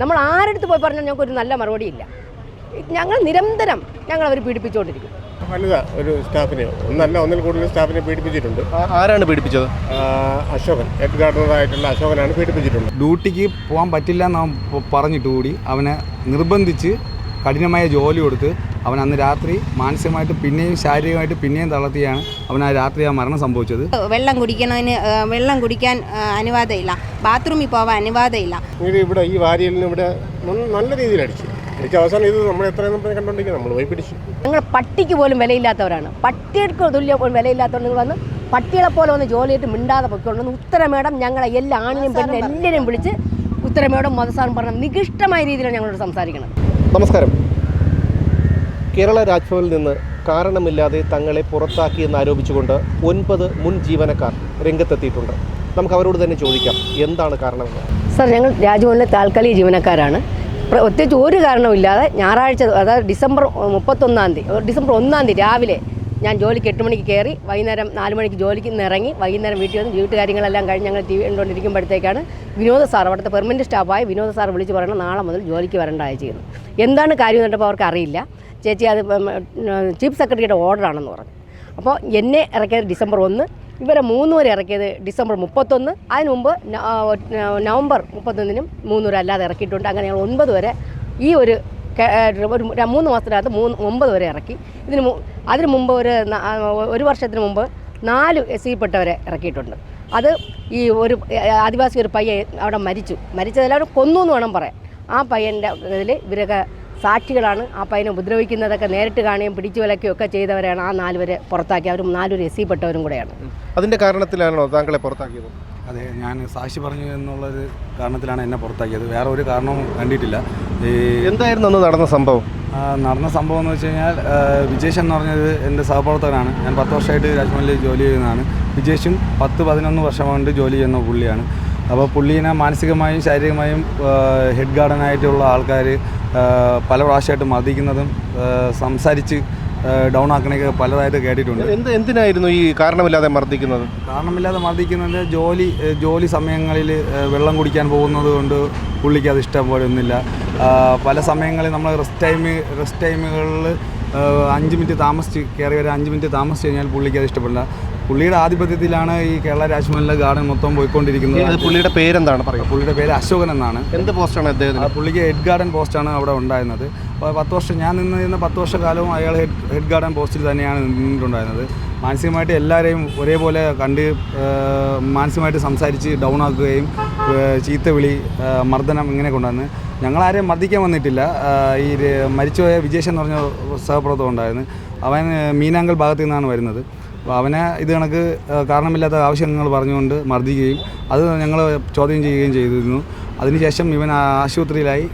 നമ്മൾ ആരെടുത്ത് പോയി പറഞ്ഞാൽ ഞങ്ങൾക്ക് ഒരു നല്ല മറുപടി ഇല്ല ഞങ്ങൾ നിരന്തരം ഞങ്ങൾ അവർ പീഡിപ്പിച്ചുകൊണ്ടിരിക്കും. വലുതാ ഒരു സ്റ്റാഫിനെ ഒന്നല്ല ഒന്നിൽ കൂടുതൽ സ്റ്റാഫിനെ പീഡിപ്പിച്ചിട്ടുണ്ട്. ആരാണ് പീഡിപ്പിച്ചത്? അശോകൻ ഹെഡ് ഗാർഡനറായിട്ടുള്ള അശോകനാണ് പീഡിപ്പിച്ചിട്ടുണ്ട്. ഡ്യൂട്ടിക്ക് പോകാൻ പറ്റില്ല എന്ന് പറഞ്ഞിട്ട് കൂടി അവനെ നിർബന്ധിച്ച് കഠിനമായ ജോലി കൊടുത്ത് അവൻ അന്ന് രാത്രി മാനസികമായിട്ട് പിന്നെയും ശാരീരികമായിട്ട് പിന്നെയും തളർത്തിയാണ് അവൻ ആ രാത്രി ആ മരണം സംഭവിച്ചത്. വെള്ളം കുടിക്കണതിന് വെള്ളം കുടിക്കാൻ അനുവാദമില്ല. ബാത്റൂമിൽ പോവാൻ അനുവാദമില്ല. ഇവിടെ ഈ വാരിയലിന് ഇവിടെ നല്ല രീതിയിൽ അടിച്ചു. എനിക്ക് അവസാനം ഇത് നമ്മൾ എത്രയും കണ്ടുകൊണ്ടിരിക്കുക നമ്മൾ പോയി പിടിച്ചു. ഞങ്ങൾ പട്ടിക്ക് പോലും വിലയില്ലാത്തവരാണ്. പട്ടികൾക്ക് തുല്യ പോലും വിലയില്ലാത്തവർ നിങ്ങൾ വന്ന് പട്ടികളെ പോലെ വന്ന് ജോലിയിട്ട് മിണ്ടാതെ പൊയ്ക്കൊണ്ടെന്ന് ഉത്തര മേഡം ഞങ്ങളെ എല്ലാ ആണിനെയും പെണ്ണിനെ എല്ലാവരെയും വിളിച്ച് ഉത്തര മേഡം മതസാറും പറഞ്ഞ നികൃഷ്ടമായ രീതിയിലാണ് ഞങ്ങളോട് സംസാരിക്കുന്നത് നമസ്കാരം. കേരള രാജ്ഭവനിൽ നിന്ന് കാരണമില്ലാതെ തങ്ങളെ പുറത്താക്കിയെന്ന് ആരോപിച്ചുകൊണ്ട് ഒൻപത് മുൻ ജീവനക്കാർ രംഗത്തെത്തിയിട്ടുണ്ട്. നമുക്ക് അവരോട് തന്നെ ചോദിക്കാം എന്താണ് കാരണം സാർ ഞങ്ങൾ രാജ്ഭവനിലെ താൽക്കാലിക ജീവനക്കാരാണ്. പ്ര- പ്രത്യേകിച്ച് ഒരു കാരണവുമില്ലാതെ ഞായറാഴ്ച അതായത് ഡിസംബർ മുപ്പത്തൊന്നാം തീയതി ഡിസംബർ ഒന്നാം തീയതി രാവിലെ ഞാൻ ജോലിക്ക് എട്ട് മണിക്ക് കയറി വൈകുന്നേരം നാല് മണിക്ക് ജോലിക്ക് നിന്ന് ഇറങ്ങി വൈകുന്നേരം വീട്ടിൽ വന്ന് വീട്ടുകാര്യങ്ങളെല്ലാം കഴിഞ്ഞ് ഞങ്ങൾ ടി വി കണ്ടുകൊണ്ടിരിക്കുമ്പോഴത്തേക്കാണ് വിനോദ സാർ അവിടുത്തെ പെർമനന്റ് സ്റ്റാഫായി വിനോദ സാർ വിളിച്ച് പറയണം നാളെ മുതൽ ജോലിക്ക് വരേണ്ടതായി ചെയ്യുന്നു എന്താണ് കാര്യം എന്ന് അവർക്ക് അറിയില്ല. ചേച്ചി അത് ചീഫ് സെക്രട്ടറിയുടെ ഓർഡറാണെന്ന് പറഞ്ഞു. അപ്പോൾ എന്നെ ഇറക്കിയത് ഡിസംബർ ഒന്ന് ഇവരെ വരെ ഇറക്കിയത് ഡിസംബർ മുപ്പത്തൊന്ന് അതിന് മുമ്പ് നവംബർ മുപ്പത്തൊന്നിനും മൂന്ന് വരെ അല്ലാതെ ഇറക്കിയിട്ടുണ്ട്. അങ്ങനെ ഞങ്ങൾ ഒൻപത് വരെ ഈ ഒരു ഒരു മൂന്ന് മാസത്തിനകത്ത് മൂന്ന് ഒമ്പത് വരെ ഇറക്കി. ഇതിന് അതിന് മുമ്പ് ഒരു ഒരു വർഷത്തിന് മുമ്പ് നാല് എസ് സിപ്പെട്ടവരെ ഇറക്കിയിട്ടുണ്ട്. അത് ഈ ഒരു ആദിവാസി ഒരു പയ്യൻ അവിടെ മരിച്ചു. മരിച്ചതെല്ലാവരും കൊന്നു എന്ന് വേണം പറയാം ആ പയ്യന്റെ ഇതിൽ ഇവരൊക്കെ സാക്ഷികളാണ്. ആ പയ്യനെ ഉപദ്രവിക്കുന്നതൊക്കെ നേരിട്ട് കാണുകയും പിടിച്ചു വിലക്കുകയും ഒക്കെ ചെയ്തവരാണ് ആ നാലുപേരെ പുറത്താക്കി അവരും നാലൊരു എസ് സിപ്പെട്ടവരും കൂടെയാണ്. അതിന്റെ കാരണത്തിലാണോ താങ്കളെ പുറത്താക്കിയത്? അതെ ഞാൻ സാക്ഷി പറഞ്ഞു എന്നുള്ളൊരു കാരണത്തിലാണ് എന്നെ പുറത്താക്കിയത്. വേറെ ഒരു കാരണവും കണ്ടിട്ടില്ല. ഈ എന്തായിരുന്നു അന്ന് നടന്ന സംഭവം? നടന്ന സംഭവം എന്ന് വെച്ച് കഴിഞ്ഞാൽ വിജേഷ് എന്ന് പറഞ്ഞത് എന്റെ സഹപ്രവർത്തകനാണ്. ഞാൻ പത്ത് വർഷമായിട്ട് രാജ്ഭവനിൽ ജോലി ചെയ്യുന്നതാണ്. വിജേഷും പത്ത് പതിനൊന്ന് വർഷം കൊണ്ട് ജോലി ചെയ്യുന്ന പുള്ളിയാണ്. അപ്പോൾ പുള്ളീനെ മാനസികമായും ശാരീരികമായും ഹെഡ് ഗാർഡനായിട്ടുള്ള ആൾക്കാർ പല പ്രാവശ്യമായിട്ട് മതിക്കുന്നതും സംസാരിച്ച് ഡൗൺ ആക്കണേക്ക് പലതായിട്ട് കേട്ടിട്ടുണ്ട്. എന്ത് എന്തിനായിരുന്നു ഈ കാരണമില്ലാതെ മർദ്ദിക്കുന്നത്? കാരണമില്ലാതെ മർദ്ദിക്കുന്നത് ജോലി ജോലി സമയങ്ങളിൽ വെള്ളം കുടിക്കാൻ പോകുന്നത് കൊണ്ട് പുള്ളിക്ക് അത് ഇഷ്ടപ്പെടുന്നില്ല. പല സമയങ്ങളിൽ നമ്മൾ റെസ്റ്റ് ടൈം റെസ്റ്റ് ടൈമുകളിൽ അഞ്ച് മിനിറ്റ് താമസിച്ച് കയറി വരെ അഞ്ച് മിനിറ്റ് താമസിച്ച് കഴിഞ്ഞാൽ പുള്ളിക്ക് അത് ഇഷ്ടപ്പെടില്ല. പുള്ളിയുടെ ആധിപത്യത്തിലാണ് ഈ കേരള രാജ്ഭവനിലെ ഗാർഡൻ മൊത്തം പോയിക്കൊണ്ടിരിക്കുന്നത്. പുള്ളിയുടെ പേരെന്താണ് പറയുക? പുള്ളിയുടെ പേര് അശോകൻ എന്നാണ്. എന്ത് പോസ്റ്റാണ് അദ്ദേഹത്തിന്? പുള്ളിക്ക് ഹെഡ് ഗാർഡൻ പോസ്റ്റാണ് അവിടെ ഉണ്ടായിരുന്നത്. പത്ത് വർഷം ഞാൻ നിന്ന് നിന്ന പത്ത് വർഷക്കാലവും അയാൾ ഹെഡ് ഹെഡ് ഗാർഡൻ പോസ്റ്റിൽ തന്നെയാണ് നിന്നിട്ടുണ്ടായിരുന്നത്. മാനസികമായിട്ട് എല്ലാവരെയും ഒരേപോലെ കണ്ട് മാനസികമായിട്ട് സംസാരിച്ച് ഡൗൺ ആക്കുകയും ഏഹ്, ചീത്ത വിളി മർദ്ദനം ഇങ്ങനെ കൊണ്ടുവന്ന്. ഞങ്ങളാരെയും മർദ്ദിക്കാൻ വന്നിട്ടില്ല. ഈ മരിച്ചുപോയ വിജേഷ് എന്ന് പറഞ്ഞ സഹപ്രവർത്തകം ഉണ്ടായിരുന്നു. അവൻ മീനാങ്കൽ ഭാഗത്തു നിന്നാണ് വരുന്നത്. അവനെ ഇത് കണക്ക് കാരണമില്ലാത്ത ആവശ്യങ്ങൾ പറഞ്ഞുകൊണ്ട് മർദ്ദിക്കുകയും അത് ഞങ്ങൾ ചോദ്യം ചെയ്യുകയും ചെയ്തിരുന്നു. അതിനുശേഷം ഇവൻ ആശുപത്രിയിലായി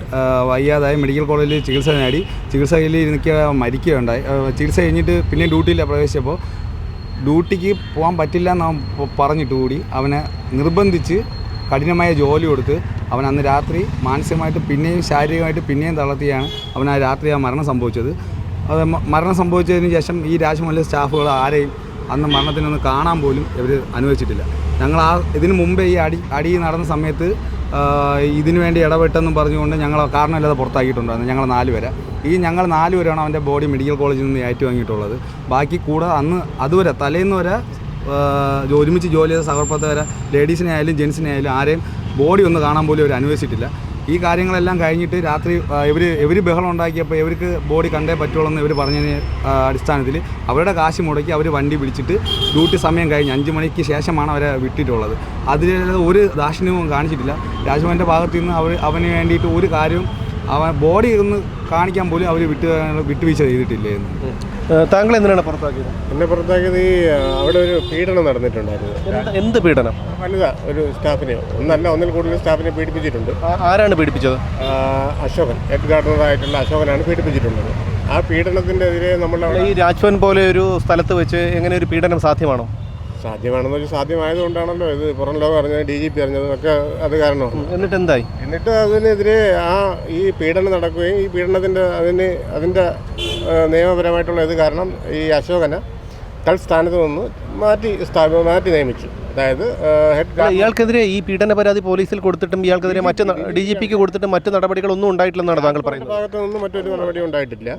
വയ്യാതായി മെഡിക്കൽ കോളേജിൽ ചികിത്സ നേടി. ചികിത്സയിൽ എനിക്ക് മരിക്കുകയുണ്ടായി. ചികിത്സ കഴിഞ്ഞിട്ട് പിന്നെ ഡ്യൂട്ടിയിൽ പ്രവേശിച്ചപ്പോൾ ഡ്യൂട്ടിക്ക് പോകാൻ പറ്റില്ല എന്ന് പറഞ്ഞിട്ട് കൂടി അവനെ നിർബന്ധിച്ച് കഠിനമായ ജോലി കൊടുത്ത് അവൻ അന്ന് രാത്രി മാനസികമായിട്ട് പിന്നെയും ശാരീരികമായിട്ട് പിന്നെയും തളർത്തിയാണ് അവൻ ആ രാത്രി ആ മരണം സംഭവിച്ചത്. അത് മരണം സംഭവിച്ചതിന് ശേഷം ഈ രാജ്മഹലിലെ സ്റ്റാഫുകൾ ആരെയും അന്ന് മരണത്തിനൊന്ന് കാണാൻ പോലും ഇവർ അനുവദിച്ചിട്ടില്ല. ഞങ്ങൾ ആ ഇതിന് മുമ്പേ ഈ അടി അടി നടന്ന സമയത്ത് ഇതിനു വേണ്ടി ഇടപെട്ടെന്നും പറഞ്ഞുകൊണ്ട് ഞങ്ങൾ കാരണമില്ലാതെ പുറത്താക്കിയിട്ടുണ്ടായിരുന്നു ഞങ്ങൾ നാല് പേരെ. ഈ ഞങ്ങൾ നാല് പേരാണ് അവന്റെ ബോഡി മെഡിക്കൽ കോളേജിൽ നിന്ന് ഏറ്റുവാങ്ങിയിട്ടുള്ളത്. ബാക്കി കൂടെ അന്ന് അതുവരെ തലേന്ന് വരെ ഒരുമിച്ച് ജോലി ചെയ്ത സഹപ്രവർത്തകരെ ലേഡീസിനെ ആയാലും ജെൻസിനെ ആയാലും ആരെയും ബോഡി ഒന്ന് കാണാൻ പോലും അവർ അനുവദിച്ചിട്ടില്ല. ഈ കാര്യങ്ങളെല്ലാം കഴിഞ്ഞിട്ട് രാത്രി ഇവർ ഇവർ ബഹളം ഉണ്ടാക്കിയപ്പോൾ ഇവർക്ക് ബോഡി കണ്ടേ പറ്റുള്ളൂ എന്ന് ഇവർ പറഞ്ഞതിന് അടിസ്ഥാനത്തിൽ അവരുടെ കാശ് മുടക്കി അവർ വണ്ടി വിളിച്ചിട്ട് ഡ്യൂട്ടി സമയം കഴിഞ്ഞ് അഞ്ച് മണിക്ക് ശേഷമാണ് അവരെ വിട്ടിട്ടുള്ളത്. അതിൽ ഒരു ദാക്ഷിണ്യവും കാണിച്ചിട്ടില്ല. രാജ്മോഹന്റെ ഭാഗത്തു നിന്ന് അവർ അവന് വേണ്ടിയിട്ട് ഒരു കാര്യവും അവൻ ബോഡി ഒന്ന് കാണിക്കാൻ പോലും അവർ വിട്ട് വിട്ടുവീഴ്ച ചെയ്തിട്ടില്ലായിരുന്നു താങ്കൾ എന്തിനാണ് പുറത്താക്കിയത്? എന്നെ പുറത്താക്കിയത് ഈ അവിടെ ഒരു പീഡനം നടന്നിട്ടുണ്ടായിരുന്നു. എന്ത് പീഡനം? വനിത ഒരു സ്റ്റാഫിനെ ഒന്നല്ല ഒന്നിൽ കൂടുതൽ സ്റ്റാഫിനെ പീഡിപ്പിച്ചിട്ടുണ്ട്. ആരാണ് പീഡിപ്പിച്ചത്? അശോകൻ ഹെഡ് ഗാർഡനറായിട്ടുള്ള അശോകനാണ് പീഡിപ്പിച്ചിട്ടുള്ളത്. ആ പീഡനത്തിന്റെ എതിരെ നമ്മൾ ഈ രാജ്ഭവൻ പോലെ ഒരു സ്ഥലത്ത് വെച്ച് എങ്ങനെ ഒരു പീഡനം സാധ്യമാണോ? സാധ്യമാണെന്ന് വെച്ചാൽ സാധ്യമായതുകൊണ്ടാണല്ലോ ഇത്. പുറം ലോകം അറിഞ്ഞത് ഡി ജി പി അറിഞ്ഞതും ഒക്കെ അത് കാരണമാണ്. എന്നിട്ട് എന്തായി? എന്നിട്ട് അതിനെതിരെ ആ ഈ പീഡനം നടക്കുകയും ഈ പീഡനത്തിന്റെ അതിന് അതിന്റെ നിയമപരമായിട്ടുള്ള ഇത് കാരണം ഈ അശോകനെ തൽസ്ഥാനത്ത് നിന്ന് മാറ്റി മാറ്റി നിയമിച്ചു. അതായത് ഹെഡ് ഇയാൾക്കെതിരെ ഈ പീഡന പരാതി പോലീസിൽ കൊടുത്തിട്ടും ഇയാൾക്കെതിരെ മറ്റ് ഡി ജി പിക്ക് കൊടുത്തിട്ടും മറ്റ് നടപടികളൊന്നും ഉണ്ടായിട്ടില്ലെന്നാണ് താങ്കൾ പറയുന്നത്. ഭാഗത്തു നിന്നും മറ്റൊരു നടപടി ഉണ്ടായിട്ടില്ല.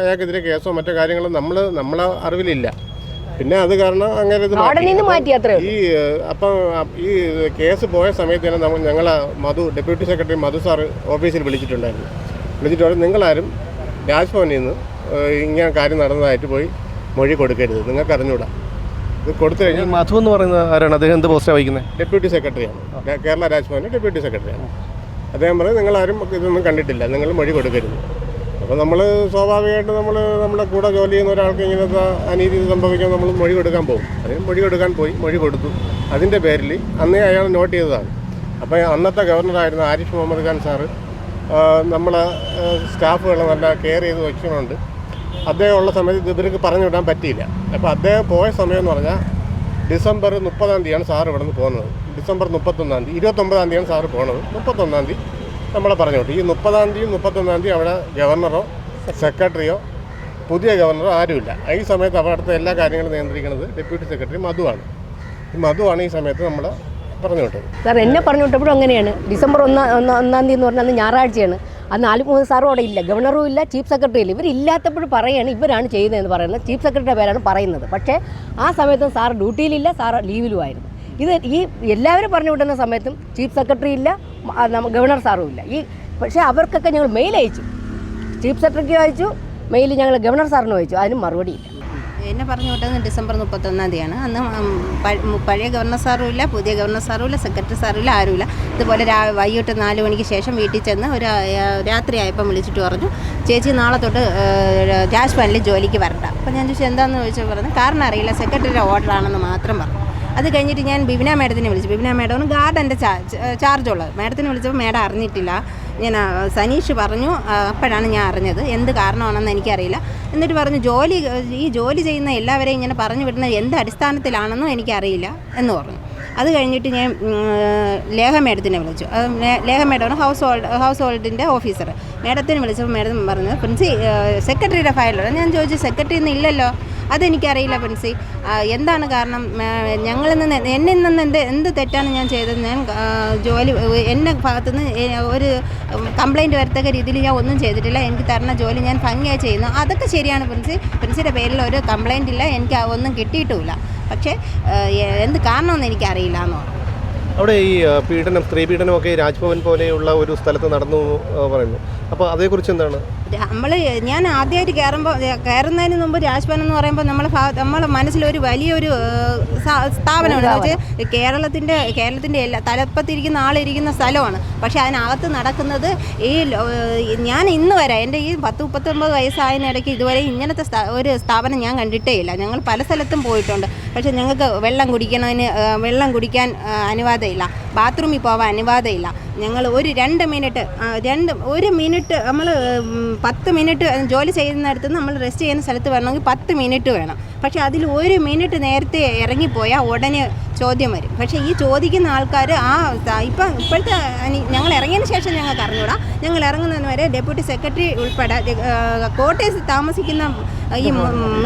അയാൾക്കെതിരെ കേസോ മറ്റു കാര്യങ്ങളോ നമ്മൾ നമ്മളെ അറിവിലില്ല. പിന്നെ അത് കാരണം അങ്ങനെ ഈ അപ്പം ഈ കേസ് പോയ സമയത്ത് തന്നെ നമ്മൾ ഞങ്ങളെ Madhu deputy secretary Madhu sir ഓഫീസിൽ വിളിച്ചിട്ടുണ്ടായിരുന്നു. വിളിച്ചിട്ട് നിങ്ങളാരും രാജ്ഭവനിൽ നിന്ന് ഇങ്ങനെ കാര്യം നടന്നതായിട്ട് പോയി മൊഴി കൊടുക്കരുത്. നിങ്ങൾക്ക് അറിഞ്ഞൂടാ ഇത് കൊടുത്തു കഴിഞ്ഞാൽ മധു എന്ന് പറയുന്ന ആരാണ്? അദ്ദേഹം എന്ത് പോസ്റ്റാണ് വഹിക്കുന്നത്? ഡെപ്യൂട്ടി സെക്രട്ടറിയാണ്. കേരള രാജ്ഭവന്റെ ഡെപ്യൂട്ടി സെക്രട്ടറിയാണ്. അദ്ദേഹം പറഞ്ഞു നിങ്ങളാരും ഇതൊന്നും കണ്ടിട്ടില്ല. നിങ്ങൾ മൊഴി കൊടുക്കരുത്. അപ്പോൾ നമ്മൾ സ്വാഭാവികമായിട്ട് നമ്മൾ നമ്മുടെ കൂടെ ജോലി ചെയ്യുന്ന ഒരാൾക്ക് ഇങ്ങനത്തെ അനീതി സംഭവിക്കാൻ നമ്മൾ മൊഴി കൊടുക്കാൻ പോകും. അതിന് മൊഴി കൊടുക്കാൻ പോയി മൊഴി കൊടുത്തു. അതിന്റെ പേരിൽ അന്നേ അയാൾ നോട്ട് ചെയ്തതാണ്. അപ്പോൾ അന്നത്തെ ഗവർണറായിരുന്ന ആരിഫ് മുഹമ്മദ് ഖാൻ സാറ് ആ, സ്റ്റാഫുകളെ നല്ല കെയർ ചെയ്ത് വെച്ചിട്ടുണ്ട് അദ്ദേഹം ഉള്ള സമയത്ത് ഇവർക്ക് പറഞ്ഞു വിടാൻ പറ്റിയില്ല. അപ്പോൾ അദ്ദേഹം പോയ സമയം എന്ന് പറഞ്ഞാൽ ഡിസംബർ മുപ്പതാം തീയതിയാണ് സാർ ഇവിടെ നിന്ന് പോകുന്നത്. ഡിസംബർ മുപ്പത്തൊന്നാം തീയതി ഇരുപത്തൊമ്പതാം തീയതിയാണ് സാറ് പോകുന്നത്. മുപ്പത്തൊന്നാം തീയതി നമ്മളെ പറഞ്ഞു വിട്ടു. ഈ മുപ്പതാം തീയതി മുപ്പത്തൊന്നാം തീയതി അവിടെ ഗവർണറോ സെക്രട്ടറിയോ പുതിയ ഗവർണറോ ആരുമില്ല. ഈ സമയത്ത് അവിടുത്തെ എല്ലാ കാര്യങ്ങളും നിയന്ത്രിക്കുന്നത് ഡെപ്യൂട്ടി സെക്രട്ടറി മധുവാണ്. ഈ മധുവാണ് ഈ സമയത്ത് നമ്മളെ പറഞ്ഞു സാർ എന്നെ പറഞ്ഞു വിട്ടപ്പോഴും അങ്ങനെയാണ്. ഡിസംബർ ഒന്നാം ഒന്നാം തീയതി എന്ന് പറഞ്ഞാൽ അന്ന് ഞായറാഴ്ചയാണ്. അന്ന് നാല് മൂന്ന് സാറും അവിടെ ഇല്ല. ഗവർണറും ഇല്ല ചീഫ് സെക്രട്ടറി ഇല്ല. ഇവരില്ലാത്തപ്പോഴും പറയുകയാണ് ഇവരാണ് ചെയ്യുന്നതെന്ന് പറയുന്നത്. ചീഫ് സെക്രട്ടറിയുടെ പേരാണ് പറയുന്നത്. പക്ഷേ ആ സമയത്തും സാർ ഡ്യൂട്ടിയിലില്ല സാർ ലീവിലുമായിരുന്നു. ഇത് ഈ എല്ലാവരും പറഞ്ഞു വിട്ടുന്ന സമയത്തും ചീഫ് സെക്രട്ടറി ഇല്ല ആ, ഗവർണർ സാറും ഇല്ല. ഈ പക്ഷേ അവർക്കൊക്കെ ഞങ്ങൾ മെയിൽ അയച്ചു. ചീഫ് സെക്രട്ടറിക്ക് അയച്ചു മെയിൽ ഞങ്ങൾ ഗവർണർ സാറിന് അയച്ചു. അതിന് മറുപടിയില്ല. എന്നെ പറഞ്ഞു വിട്ടത് ഡിസംബർ മുപ്പത്തൊന്നാം തീയതിയാണ്. അന്ന് പഴയ ഗവർണർ സാറും ഇല്ല പുതിയ ഗവർണർ സാറും ഇല്ല സെക്രട്ടറി സാറും ഇല്ല ആരുമില്ല ഇതുപോലെ രാ വൈകിട്ട് നാല് മണിക്ക് ശേഷം വീട്ടിൽ ചെന്ന് ഒരു രാത്രി രാത്രിയായപ്പം വിളിച്ചിട്ട് പറഞ്ഞു ചേച്ചി നാളെ തൊട്ട് രാജ്ഭവനിൽ ജോലിക്ക് വരണ്ട. അപ്പം ഞാൻ ചോദിച്ചു എന്താണെന്ന് ചോദിച്ചാൽ പറഞ്ഞു കാരണം അറിയില്ല സെക്രട്ടറിയുടെ ഓർഡറാണെന്ന് മാത്രം പറഞ്ഞു. അത് കഴിഞ്ഞിട്ട് ഞാൻ ബിബിന മാഡത്തിനെ വിളിച്ചു. ബിബിന മാഡമാണ് ഗാർഡന്റെ ചാർജ് ഉള്ളത്. മാഡത്തിനെ വിളിച്ചപ്പോൾ മാഡം അറിഞ്ഞിട്ടില്ല. ഞാൻ സനീഷ് പറഞ്ഞു അപ്പോഴാണ് ഞാൻ അറിഞ്ഞത്. എന്ത് കാരണമാണെന്ന് എനിക്കറിയില്ല. എന്നിട്ട് പറഞ്ഞു ജോലി ഈ ജോലി ചെയ്യുന്ന എല്ലാവരെയും ഇങ്ങനെ പറഞ്ഞു വിടുന്നത് എന്ത് അടിസ്ഥാനത്തിലാണെന്നും എനിക്കറിയില്ല എന്ന് പറഞ്ഞു. അത് കഴിഞ്ഞിട്ട് ഞാൻ ലേഖ മേഡത്തിനെ വിളിച്ചു. ലേഖ മേഡമാണ് ഹൗസ് ഹോൾഡ് ഹൗസ് ഹോൾഡിന്റെ ഓഫീസർ മേഡത്തിനെ വിളിച്ചപ്പോൾ മേഡം പറഞ്ഞു പ്രിൻസി സെക്രട്ടറിയുടെ ഫയലോ ഞാൻ ചോദിച്ചു സെക്രട്ടറി ഇല്ലല്ലോ. അതെനിക്കറിയില്ല പെൻസി എന്താണ് കാരണം? ഞങ്ങളിൽ നിന്ന് എന്നിൽ നിന്ന് എന്ത് എന്ത് തെറ്റാണ് ഞാൻ ചെയ്തത്? ഞാൻ ജോലി എന്റെ ഭാഗത്തുനിന്ന് നിന്ന് ഒരു കംപ്ലൈന്റ് വരത്തക്ക രീതിയിൽ ഞാൻ ഒന്നും ചെയ്തിട്ടില്ല. എനിക്ക് തരണ ജോലി ഞാൻ ഭംഗിയായി ചെയ്യുന്നു. അതൊക്കെ ശരിയാണ് പ്രിൻസി. പ്രിൻസിയുടെ പേരിൽ ഒരു കംപ്ലൈന്റ് ഇല്ല. എനിക്ക് ഒന്നും കിട്ടിയിട്ടുമില്ല. പക്ഷേ എന്ത് കാരണമെന്ന് എനിക്കറിയില്ല എന്ന് അവിടെ ഈ പീഡനം സ്ത്രീ പീഡനമൊക്കെ രാജ്ഭവൻ പോലെയുള്ള ഒരു സ്ഥലത്ത് നടന്നു പറയുന്നു. അപ്പോൾ അതേക്കുറിച്ച് എന്താണ്? നമ്മൾ ഞാൻ ആദ്യമായിട്ട് കയറുമ്പോൾ കയറുന്നതിന് മുമ്പ് രാജ്ഭവൻ എന്ന് പറയുമ്പോൾ നമ്മൾ നമ്മളെ മനസ്സിലൊരു വലിയൊരു സ്ഥാപനമാണ്. എന്ന് വെച്ചാൽ കേരളത്തിന്റെ കേരളത്തിന്റെ എല്ലാ തലപ്പത്തിരിക്കുന്ന ആളിരിക്കുന്ന സ്ഥലമാണ്. പക്ഷേ അതിനകത്ത് നടക്കുന്നത് ഈ ഞാൻ ഇന്ന് വരെ എന്റെ ഈ പത്ത് മുപ്പത്തൊമ്പത് വയസ്സായതിനിടയ്ക്ക് ഇതുവരെ ഇങ്ങനത്തെ ഒരു സ്ഥാപനം ഞാൻ കണ്ടിട്ടേ ഇല്ല. ഞങ്ങൾ പല സ്ഥലത്തും പോയിട്ടുണ്ട്. പക്ഷേ ഞങ്ങൾക്ക് വെള്ളം കുടിക്കണതിന് വെള്ളം കുടിക്കാൻ അനുവാദമില്ല. ബാത്റൂമിൽ പോകാൻ അനുവാദമില്ല. ഞങ്ങൾ ഒരു രണ്ട് മിനിറ്റ് രണ്ട് ഒരു മിനിറ്റ് നമ്മൾ പത്ത് മിനിറ്റ് ജോലി ചെയ്യുന്നിടത്ത് നമ്മൾ റെസ്റ്റ് ചെയ്യുന്ന സ്ഥലത്ത് വരണമെങ്കിൽ പത്ത് മിനിറ്റ് വേണം. പക്ഷേ അതിൽ ഒരു മിനിറ്റ് നേരത്തെ ഇറങ്ങിപ്പോയാൽ ഉടനെ ചോദ്യം വരും. പക്ഷേ ഈ ചോദിക്കുന്ന ആൾക്കാർ ആ ഇപ്പം ഇപ്പോഴത്തെ ഞങ്ങൾ ഇറങ്ങിയതിന് ശേഷം ഞങ്ങൾക്ക് അറിഞ്ഞൂടാ. ഞങ്ങൾ ഇറങ്ങുന്നതിന് വരെ ഡെപ്യൂട്ടി സെക്രട്ടറി ഉൾപ്പെടെ കോട്ടേഴ്സ് താമസിക്കുന്ന ഈ